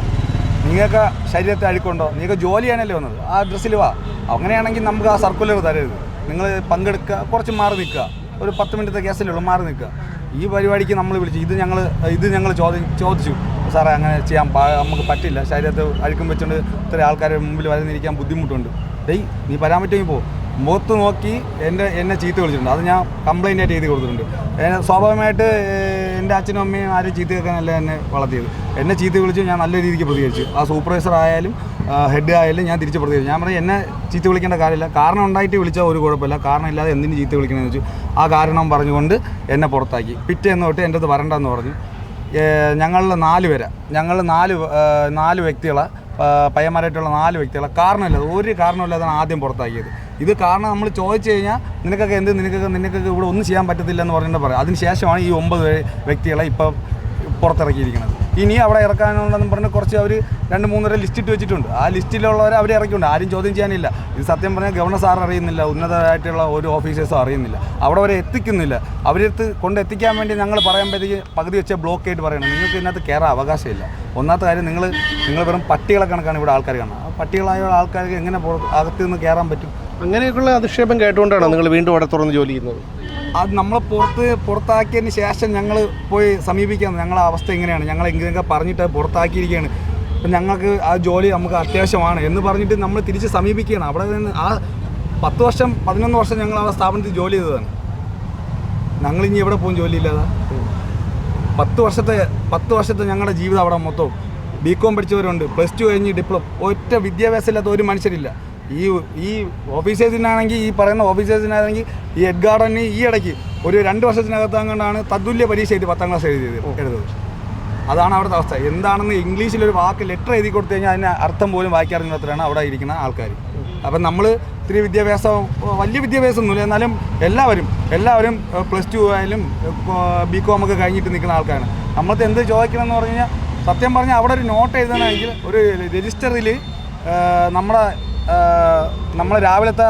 നിങ്ങൾക്ക് ശരീരത്തെ അഴുക്കുണ്ടോ? നിങ്ങൾക്ക് ജോലിയാണല്ലേ വന്നത്. ആ ഡ്രസ്സിൽ വാ. അങ്ങനെയാണെങ്കിൽ നമുക്ക് ആ സർക്കുലർ തരരുത്. നിങ്ങൾ പങ്കെടുക്കുക കുറച്ച് മാറി നിൽക്കുക. ഒരു പത്ത് മിനിറ്റത്തെ കേസിലുള്ളൂ മാറി നിൽക്കുക. ഈ പരിപാടിക്ക് നമ്മൾ വിളിച്ചു. ഇത് ഞങ്ങൾ ഇത് ഞങ്ങൾ ചോദി ചോദിച്ചു. സാറേ അങ്ങനെ ചെയ്യാൻ നമുക്ക് പറ്റില്ല. ശരീരത്തെ അഴുക്കും വെച്ചുകൊണ്ട് ഇത്ര ആൾക്കാരുടെ മുമ്പിൽ വരുന്നിരിക്കാൻ ബുദ്ധിമുട്ടുണ്ട്. ഡേയ് നീ വരാൻ പറ്റുമെങ്കിൽ പോ. മുഖത്ത് നോക്കി എന്റെ എന്നെ ചീത്ത വിളിച്ചിട്ടുണ്ട്. അത് ഞാൻ കംപ്ലൈന്റ് ആയിട്ട് എഴുതി കൊടുത്തിട്ടുണ്ട്. സ്വാഭാവികമായിട്ട് എന്റെ അച്ഛനും അമ്മയും ആരും ചീത്ത കേൾക്കാനല്ല എന്നെ വളർത്തിയത്. എന്നെ ചീത്ത വിളിച്ച് ഞാൻ നല്ല രീതിക്ക് പ്രതികരിച്ചു. ആ സൂപ്പർവൈസർ ആയാലും ഹെഡ് ആയാലും ഞാൻ തിരിച്ച് പ്രതികരിച്ചു. ഞാൻ പറഞ്ഞു എന്നെ ചീത്ത വിളിക്കേണ്ട കാര്യമില്ല. കാരണം ഉണ്ടായിട്ട് വിളിച്ചാൽ ഒരു കുഴപ്പമില്ല. കാരണം ഇല്ലാതെ എന്തിന് ചീത്ത വിളിക്കണമെന്ന് വെച്ചു ആ കാരണം പറഞ്ഞുകൊണ്ട് എന്നെ പുറത്താക്കി. പിറ്റേന്ന് തൊട്ട് എന്റെ അത് വരണ്ടെന്ന് പറഞ്ഞു. ഞങ്ങളിൽ നാല് പേരെ. ഞങ്ങൾ നാല് നാല് വ്യക്തികളെ. പയ്യന്മാരായിട്ടുള്ള നാല് വ്യക്തികളെ. കാരണമില്ലാതെ ഒരു കാരണമില്ലാതാണ് ആദ്യം പുറത്താക്കിയത്. ഇത് കാരണം നമ്മൾ ചോദിച്ചു കഴിഞ്ഞാൽ നിനക്കൊക്കെ എന്ത്? നിനക്കൊക്കെ നിനക്കൊക്കെ ഇവിടെ ഒന്നും ചെയ്യാൻ പറ്റത്തില്ല എന്ന് പറഞ്ഞിട്ട് പറയാം. അതിന് ശേഷമാണ് ഈ ഒമ്പത് വ്യക്തികളെ ഇപ്പം പുറത്തിറക്കിയിരിക്കുന്നത്. ഇനി അവിടെ ഇറക്കാനുണ്ടെന്ന് പറഞ്ഞ് കുറച്ച് അവർ രണ്ട് മൂന്നര ലിസ്റ്റ് ഇട്ട് വെച്ചിട്ടുണ്ട്. ആ ലിസ്റ്റിലുള്ളവരെ അവർ ഇറക്കിയിട്ടുണ്ട്. ആരും ചോദ്യം ചെയ്യാനില്ല. ഇത് സത്യം പറഞ്ഞാൽ ഗവർണർ സാർ അറിയുന്നില്ല. ഉന്നതമായിട്ടുള്ള ഒരു ഓഫീസേഴ്സും അറിയുന്നില്ല. അവിടെ വരെ എത്തിക്കുന്നില്ല. അവരെടുത്ത് കൊണ്ട് എത്തിക്കാൻ വേണ്ടി ഞങ്ങൾ പറയുമ്പോഴത്തേക്ക് പകുതി വെച്ച ബ്ലോക്ക് ആയിട്ട് പറയണം. നിങ്ങൾക്ക് ഇതിനകത്ത് കയറാൻ അവകാശമില്ല. ഒന്നാമത്തെ കാര്യം നിങ്ങൾ നിങ്ങൾ വെറും പട്ടികളെ കണക്കാണ് ഇവിടെ ആൾക്കാർ കാണുന്നത്. ആ പട്ടികളായ ആൾക്കാർക്ക് എങ്ങനെ അകത്ത് നിന്ന് കയറാൻ പറ്റും? അങ്ങനെയൊക്കെയുള്ള അധിക്ഷേപം കേട്ടുകൊണ്ടാണ് നിങ്ങൾ വീണ്ടും അവിടെ തുറന്ന് ജോലി ചെയ്യുന്നത്? അത് നമ്മളെ പുറത്ത് പുറത്താക്കിയതിന് ശേഷം ഞങ്ങൾ പോയി സമീപിക്കാൻ ഞങ്ങളുടെ അവസ്ഥ എങ്ങനെയാണ്? ഞങ്ങൾ എങ്ങനെയൊക്കെ പറഞ്ഞിട്ട് പുറത്താക്കിയിരിക്കുകയാണ്. അപ്പം ഞങ്ങൾക്ക് ആ ജോലി നമുക്ക് അത്യാവശ്യമാണ് എന്ന് പറഞ്ഞിട്ട് നമ്മൾ തിരിച്ച് സമീപിക്കുകയാണ്. അവിടെ നിന്ന് ആ പത്ത് വർഷം പതിനൊന്ന് വർഷം ഞങ്ങൾ ആ സ്ഥാപനത്തിൽ ജോലി ചെയ്തതാണ്. ഞങ്ങൾ ഇനി എവിടെ പോകും ജോലിയില്ലാതെ പത്ത് വർഷത്തെ പത്ത് വർഷത്തെ ഞങ്ങളുടെ ജീവിതം അവിടെ മൊത്തം ബി കോം പഠിച്ചവരുണ്ട്. പ്ലസ് ടു കഴിഞ്ഞ് ഡിപ്ലോമ ഒറ്റ വിദ്യാഭ്യാസം ഇല്ലാത്ത ഒരു മനുഷ്യരില്ല. ഈ ഈ ഓഫീസേഴ്സിനാണെങ്കിൽ ഈ പറയുന്ന ഓഫീസേഴ്സിനാണെങ്കിൽ ഈ ഹെഡ് ഗാർഡന് ഈ ഇടയ്ക്ക് ഒരു രണ്ട് വർഷത്തിനകത്താൻ കൊണ്ടാണ് തത്തുല്യ പരീക്ഷ എഴുതി പത്താം ക്ലാസ് എഴുതിയത് എഴുതുന്നത്. അതാണ് അവിടുത്തെ അവസ്ഥ. എന്താണെന്ന് ഇംഗ്ലീഷിലൊരു വാക്ക് ലെറ്റർ എഴുതി കൊടുത്തു കഴിഞ്ഞാൽ അതിന് അർത്ഥം പോലും വായിക്കാറില്ലാത്തവരാണ് അവിടെ ഇരിക്കുന്ന ആൾക്കാർ അപ്പം നമ്മൾ ഇത്തിരി വിദ്യാഭ്യാസം വലിയ വിദ്യാഭ്യാസമൊന്നുമില്ല. എന്നാലും എല്ലാവരും എല്ലാവരും പ്ലസ് ടു ആയാലും ബി കോം ഒക്കെ കഴിഞ്ഞിട്ട് നിൽക്കുന്ന ആൾക്കാരാണ്. നമ്മളത്തെ എന്ത് ചോദിക്കണം എന്ന് പറഞ്ഞു കഴിഞ്ഞാൽ സത്യം പറഞ്ഞാൽ അവിടെ ഒരു നോട്ട് എഴുതണമെങ്കിൽ ഒരു രജിസ്റ്ററിൽ നമ്മുടെ നമ്മൾ രാവിലത്തെ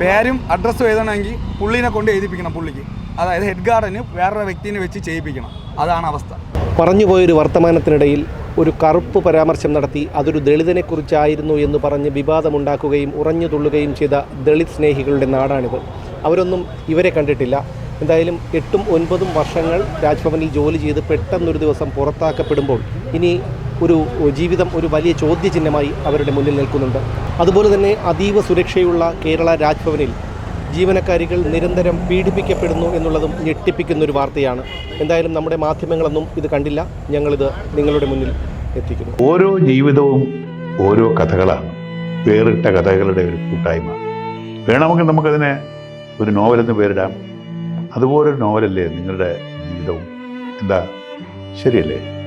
പേരും അഡ്രസ്സും എഴുതണമെങ്കിൽ പുള്ളിനെ കൊണ്ട് എഴുതിപ്പിക്കണം പുള്ളിക്ക്. അതായത് ഹെഡ് ഗാർഡിന് വേറൊരു വ്യക്തിനെ വെച്ച് ചെയ്യിപ്പിക്കണം. അതാണ് അവസ്ഥ. പറഞ്ഞു പോയൊരു വർത്തമാനത്തിനിടയിൽ ഒരു കറുപ്പ് പരാമർശം നടത്തി അതൊരു ദളിതനെക്കുറിച്ചായിരുന്നു എന്ന് പറഞ്ഞ് വിവാദമുണ്ടാക്കുകയും ഉറഞ്ഞു തുള്ളുകയും ചെയ്ത ദളിത് സ്നേഹികളുടെ നാടാണിത്. അവരൊന്നും ഇവരെ കണ്ടിട്ടില്ല. എന്തായാലും എട്ടും ഒൻപതും വർഷങ്ങൾ രാജ്ഭവനിൽ ജോലി ചെയ്ത് പെട്ടെന്നൊരു ദിവസം പുറത്താക്കപ്പെടുമ്പോൾ ഇനി ഒരു ജീവിതം ഒരു വലിയ ചോദ്യചിഹ്നമായി അവരുടെ മുന്നിൽ നിൽക്കുന്നുണ്ട്. അതുപോലെ തന്നെ അതീവ സുരക്ഷയുള്ള കേരള രാജ്ഭവനിൽ ജീവനക്കാരികൾ നിരന്തരം പീഡിപ്പിക്കപ്പെടുന്നു എന്നുള്ളതും ഞെട്ടിപ്പിക്കുന്ന ഒരു വാർത്തയാണ്. എന്തായാലും നമ്മുടെ മാധ്യമങ്ങളൊന്നും ഇത് കണ്ടില്ല. ഞങ്ങളിത് നിങ്ങളുടെ മുന്നിൽ എത്തിക്കുന്നു. ഓരോ ജീവിതവും ഓരോ കഥകളാണ്. വേറിട്ട കഥകളുടെ ഒരു കൂട്ടായ്മ. വേണമെങ്കിൽ നമുക്കതിനെ ഒരു നോവലെന്ന് പേരിടാം. അതുപോലൊരു നോവലല്ലേ നിങ്ങളുടെ ജീവിതവും? എന്താ? ശരിയല്ലേ?